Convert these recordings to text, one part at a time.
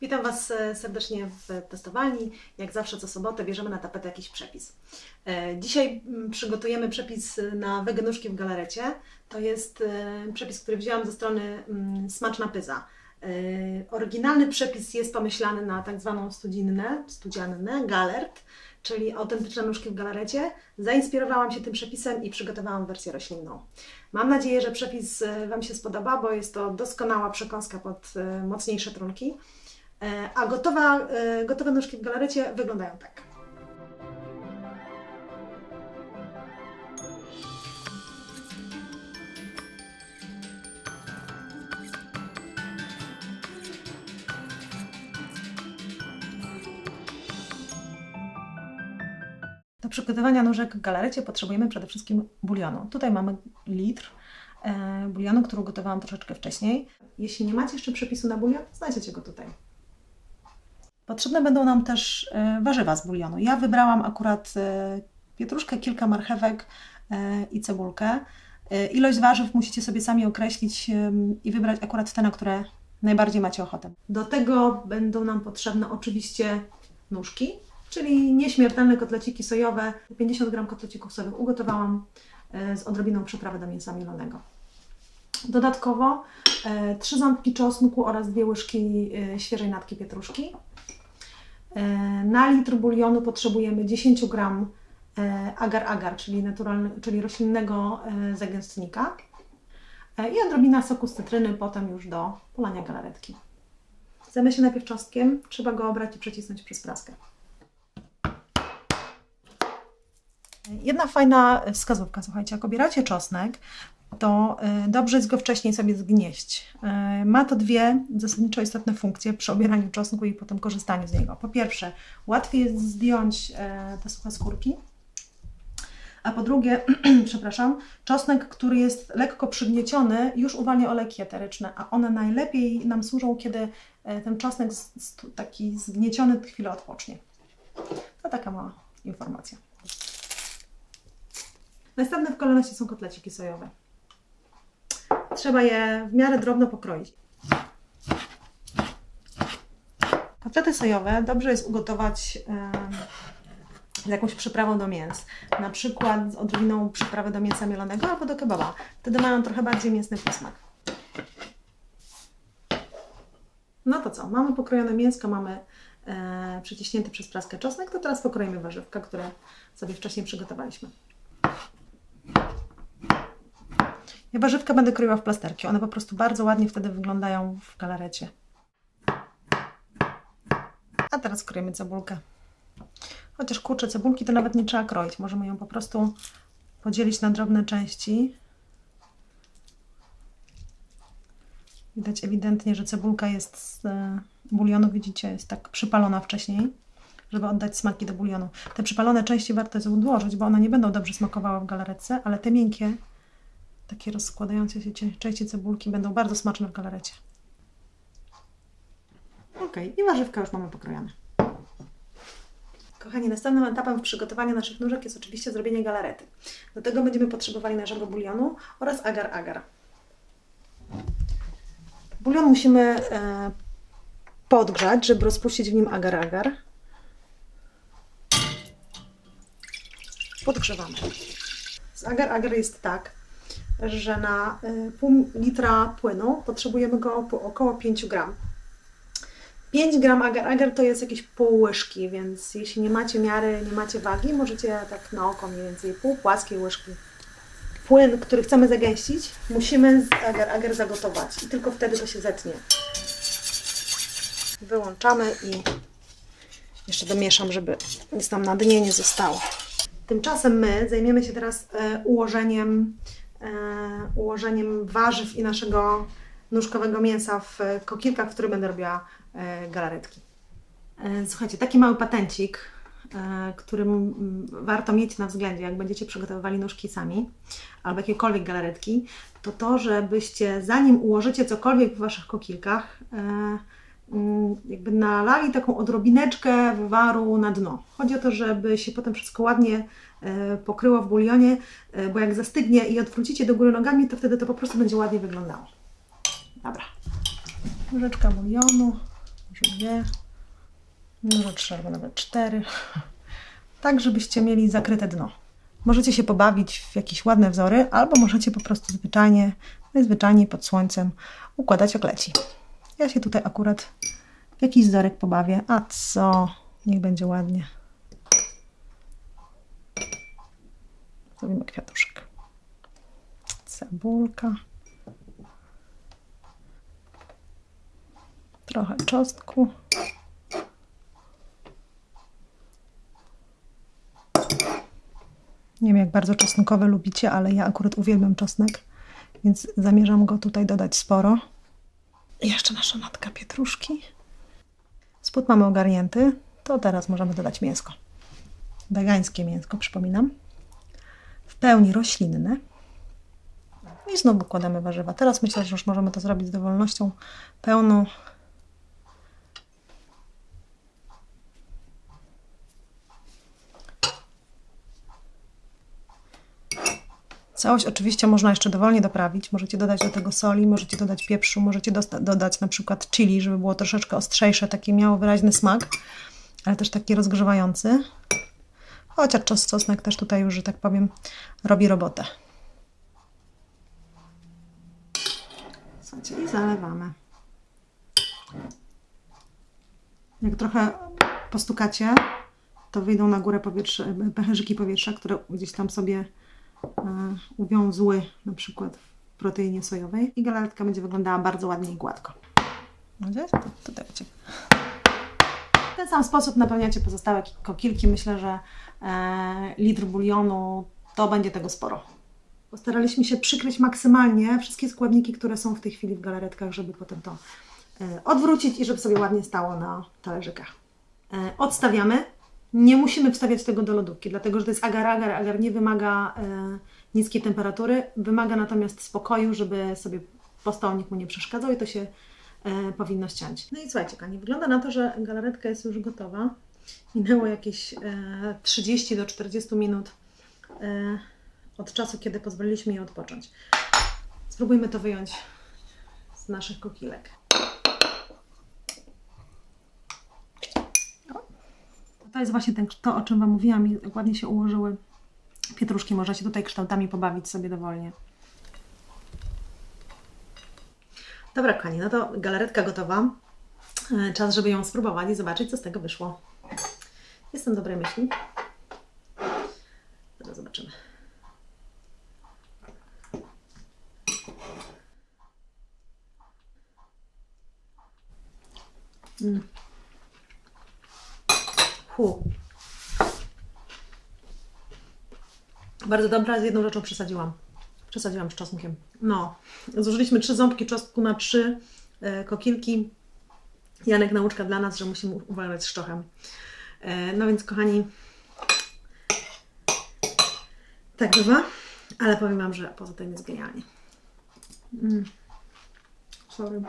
Witam Was e, serdecznie w testowalni. Jak zawsze co sobotę bierzemy na tapetę jakiś przepis. E, Dzisiaj mm, przygotujemy przepis na weganuszki w galarecie. To jest e, przepis, który wzięłam ze strony mm, Smaczna Pyza. E, Oryginalny przepis jest pomyślany na tak zwaną studzinnę, studziannę, galert, czyli autentyczne nóżki w galarecie. Zainspirowałam się tym przepisem i przygotowałam wersję roślinną. Mam nadzieję, że przepis e, Wam się spodoba, bo jest to doskonała przekąska pod e, mocniejsze trunki. E, A gotowa, e, gotowe nóżki w galarecie wyglądają tak. Do przygotowania nóżek w galarecie potrzebujemy przede wszystkim bulionu. Tutaj mamy litr e, bulionu, który ugotowałam troszeczkę wcześniej. Jeśli nie macie jeszcze przepisu na bulion, znajdziecie go tutaj. Potrzebne będą nam też e, warzywa z bulionu. Ja wybrałam akurat e, pietruszkę, kilka marchewek e, i cebulkę. Ilość warzyw musicie sobie sami określić i wybrać akurat te, na które najbardziej macie ochotę. Do tego będą nam potrzebne oczywiście nóżki, czyli nieśmiertelne kotleciki sojowe. 50 g kotlecików sojowych ugotowałam z odrobiną przyprawy do mięsa mielonego. Dodatkowo trzy ząbki czosnku oraz dwie łyżki świeżej natki pietruszki. E, Na litr bulionu potrzebujemy 10 gram e, agar-agar, czyli, naturalny, czyli roślinnego e, zagęstnika e, i odrobina soku z cytryny, potem już do polania galaretki. Zajmę się najpierw czosnkiem, trzeba go obrać i przecisnąć przez praskę. Jedna fajna wskazówka, słuchajcie, jak obieracie czosnek, to y, dobrze jest go wcześniej sobie zgnieść. Y, Ma to dwie zasadniczo istotne funkcje przy obieraniu czosnku i potem korzystaniu z niego. Po pierwsze, łatwiej jest zdjąć e, te suche skórki, a po drugie, przepraszam, czosnek, który jest lekko przygnieciony, już uwalnia olejki eteryczne, a one najlepiej nam służą, kiedy ten czosnek taki zgnieciony chwilę odpocznie. To taka mała informacja. Następne w kolejności są kotleciki sojowe. Trzeba je w miarę drobno pokroić. Kotlety sojowe dobrze jest ugotować z jakąś przyprawą do mięs. Na przykład z odrobiną przyprawy do mięsa mielonego albo do kebaba. Wtedy mają trochę bardziej mięsny posmak. No to co? Mamy pokrojone mięsko, mamy e, przyciśnięty przez praskę czosnek, to teraz pokroimy warzywka, które sobie wcześniej przygotowaliśmy. Ja warzywka będę kroiła w plasterki. One po prostu bardzo ładnie wtedy wyglądają w galarecie. A teraz kroimy cebulkę. Chociaż kurczę, cebulki to nawet nie trzeba kroić. Możemy ją po prostu podzielić na drobne części. Widać ewidentnie, że cebulka jest z e, bulionu, widzicie, jest tak przypalona wcześniej, żeby oddać smaki do bulionu. Te przypalone części warto jest odłożyć, bo one nie będą dobrze smakowały w galaretce, ale te miękkie, takie rozkładające się części cebulki będą bardzo smaczne w galarecie. Ok, i warzywka już mamy pokrojone. Kochani, następnym etapem w przygotowaniu naszych nóżek jest oczywiście zrobienie galarety. Do tego będziemy potrzebowali naszego bulionu oraz agar-agar. Bulion musimy e, podgrzać, żeby rozpuścić w nim agar-agar. Podgrzewamy. Z agar-agar jest tak, że na y, pół litra płynu potrzebujemy go około 5 gram. 5 gram agar-agar to jest jakieś pół łyżki, więc jeśli nie macie miary, nie macie wagi, możecie tak na oko mniej więcej pół płaskiej łyżki. Płyn, który chcemy zagęścić, musimy z agar-agar zagotować i tylko wtedy to się zetnie. Wyłączamy i jeszcze domieszam, żeby nic nam na dnie nie zostało. Tymczasem my zajmiemy się teraz e, ułożeniem, ułożeniem warzyw i naszego nóżkowego mięsa w e, kokilkach, w których będę robiła e, galaretki. E, Słuchajcie, taki mały patencik, e, który mm, warto mieć na względzie, jak będziecie przygotowywali nóżki sami albo jakiekolwiek galaretki, to to, żebyście zanim ułożycie cokolwiek w Waszych kokilkach, e, jakby nalali taką odrobineczkę wywaru na dno. Chodzi o to, żeby się potem wszystko ładnie e, pokryło w bulionie, e, bo jak zastygnie i odwrócicie do góry nogami, to wtedy to po prostu będzie ładnie wyglądało. Dobra. Łyżeczka bulionu, może dwie, może trzy albo nawet cztery. Tak, żebyście mieli zakryte dno. Możecie się pobawić w jakieś ładne wzory, albo możecie po prostu zwyczajnie, najzwyczajniej pod słońcem układać okleci. Ja się tutaj akurat jakiś wzorek pobawię. A co? Niech będzie ładnie. Zrobimy kwiatuszek. Cebulka. Trochę czosnku. Nie wiem, jak bardzo czosnkowe lubicie, ale ja akurat uwielbiam czosnek, więc zamierzam go tutaj dodać sporo. I jeszcze nasza natka pietruszki. Spód mamy ogarnięty, to teraz możemy dodać mięsko. Wegańskie mięsko, przypominam. W pełni roślinne. I znowu kłademy warzywa. Teraz myślę, że już możemy to zrobić z dowolnością pełną. Całość oczywiście można jeszcze dowolnie doprawić. Możecie dodać do tego soli, możecie dodać pieprzu, możecie dodać na przykład chili, żeby było troszeczkę ostrzejsze, taki miało wyraźny smak, ale też taki rozgrzewający. Chociaż czos czosnek też tutaj już, że tak powiem, robi robotę. Słuchajcie, i zalewamy. Jak trochę postukacie, to wyjdą na górę powietrze, pęcherzyki powietrza, które gdzieś tam sobie uwiązły na przykład w proteinie sojowej i galaretka będzie wyglądała bardzo ładnie i gładko. Gdzieś? Tu, tutaj ucieka. W ten sam sposób napełniacie pozostałe ki- kokilki. Myślę, że e, litr bulionu to będzie tego sporo. Postaraliśmy się przykryć maksymalnie wszystkie składniki, które są w tej chwili w galaretkach, żeby potem to e, odwrócić i żeby sobie ładnie stało na talerzykach. E, odstawiamy. Nie musimy wstawiać tego do lodówki, dlatego że to jest agar-agar. Agar nie wymaga e, niskiej temperatury, wymaga natomiast spokoju, żeby sobie postałnik mu nie przeszkadzał i to się e, powinno ściąć. No i słuchajcie, kochani, wygląda na to, że galaretka jest już gotowa. Minęło jakieś e, 30 do 40 minut e, od czasu, kiedy pozwoliliśmy jej odpocząć. Spróbujmy to wyjąć z naszych kokilek. To jest właśnie ten, to, o czym Wam mówiłam, i ładnie się ułożyły pietruszki. Można się tutaj kształtami pobawić sobie dowolnie. Dobra, kochani, no to galaretka gotowa. E, Czas, żeby ją spróbować i zobaczyć, co z tego wyszło. Jestem dobrej myśli. Zaraz zobaczymy. Mm. Bardzo dobra, z jedną rzeczą przesadziłam. Przesadziłam z czosnkiem. No, zużyliśmy trzy ząbki czosnku na trzy e, kokilki. Janek nauczka dla nas, że musimy uważać z szczochem. E, no więc kochani, tak bywa, ale powiem Wam, że poza tym jest genialnie. Mm. Sorry.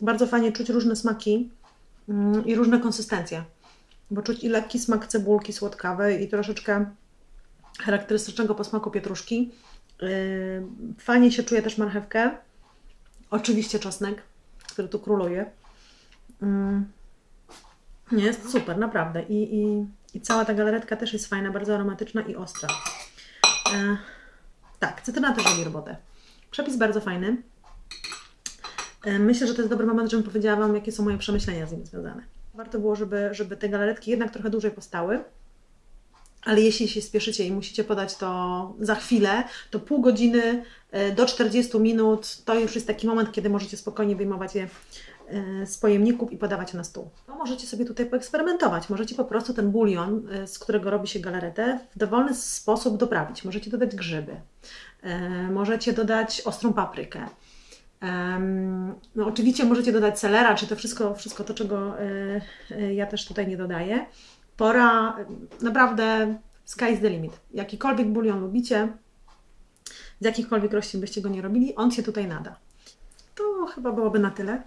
Bardzo fajnie czuć różne smaki mm, i różne konsystencje, bo czuć i lekki smak cebulki słodkawej i troszeczkę charakterystycznego posmaku pietruszki. Yy, Fajnie się czuje też marchewkę. Oczywiście czosnek, który tu króluje. Mm. Jest super, naprawdę. I, i, I cała ta galaretka też jest fajna, bardzo aromatyczna i ostra. E, tak, cytryna też robi robotę. Przepis bardzo fajny. E, Myślę, że to jest dobry moment, żebym powiedziała Wam, jakie są moje przemyślenia z nim związane. Warto było, żeby, żeby te galaretki jednak trochę dłużej postały, ale jeśli się spieszycie i musicie podać to za chwilę, to pół godziny e, do 40 minut to już jest taki moment, kiedy możecie spokojnie wyjmować je e, z pojemników i podawać na stół. Możecie sobie tutaj poeksperymentować. Możecie po prostu ten bulion, e, z którego robi się galaretę, w dowolny sposób doprawić. Możecie dodać grzyby, możecie dodać ostrą paprykę. No, oczywiście możecie dodać selera, czy to wszystko, wszystko to, czego ja też tutaj nie dodaję. Pora, naprawdę, sky is the limit. Jakikolwiek bulion lubicie, z jakichkolwiek roślin byście go nie robili, on się tutaj nada. To chyba byłoby na tyle.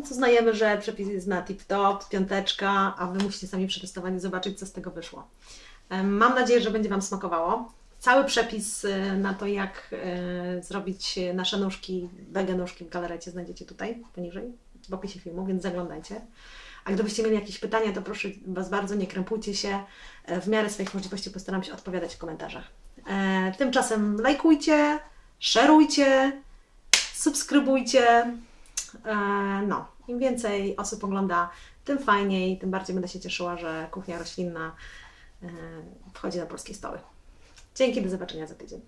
Więc uznajemy, że przepis jest na tip-top, piąteczka, a Wy musicie sami przetestować i zobaczyć, co z tego wyszło. Mam nadzieję, że będzie Wam smakowało. Cały przepis e, na to, jak e, zrobić nasze nóżki, wege nóżki w galarecie znajdziecie tutaj, poniżej, w opisie filmu, więc zaglądajcie. A gdybyście mieli jakieś pytania, to proszę Was bardzo, nie krępujcie się. E, W miarę swoich możliwości postaram się odpowiadać w komentarzach. E, Tymczasem lajkujcie, szerujcie, subskrybujcie. E, No, im więcej osób ogląda, tym fajniej, tym bardziej będę się cieszyła, że kuchnia roślinna e, wchodzi na polskie stoły. Dzięki, do zobaczenia za tydzień.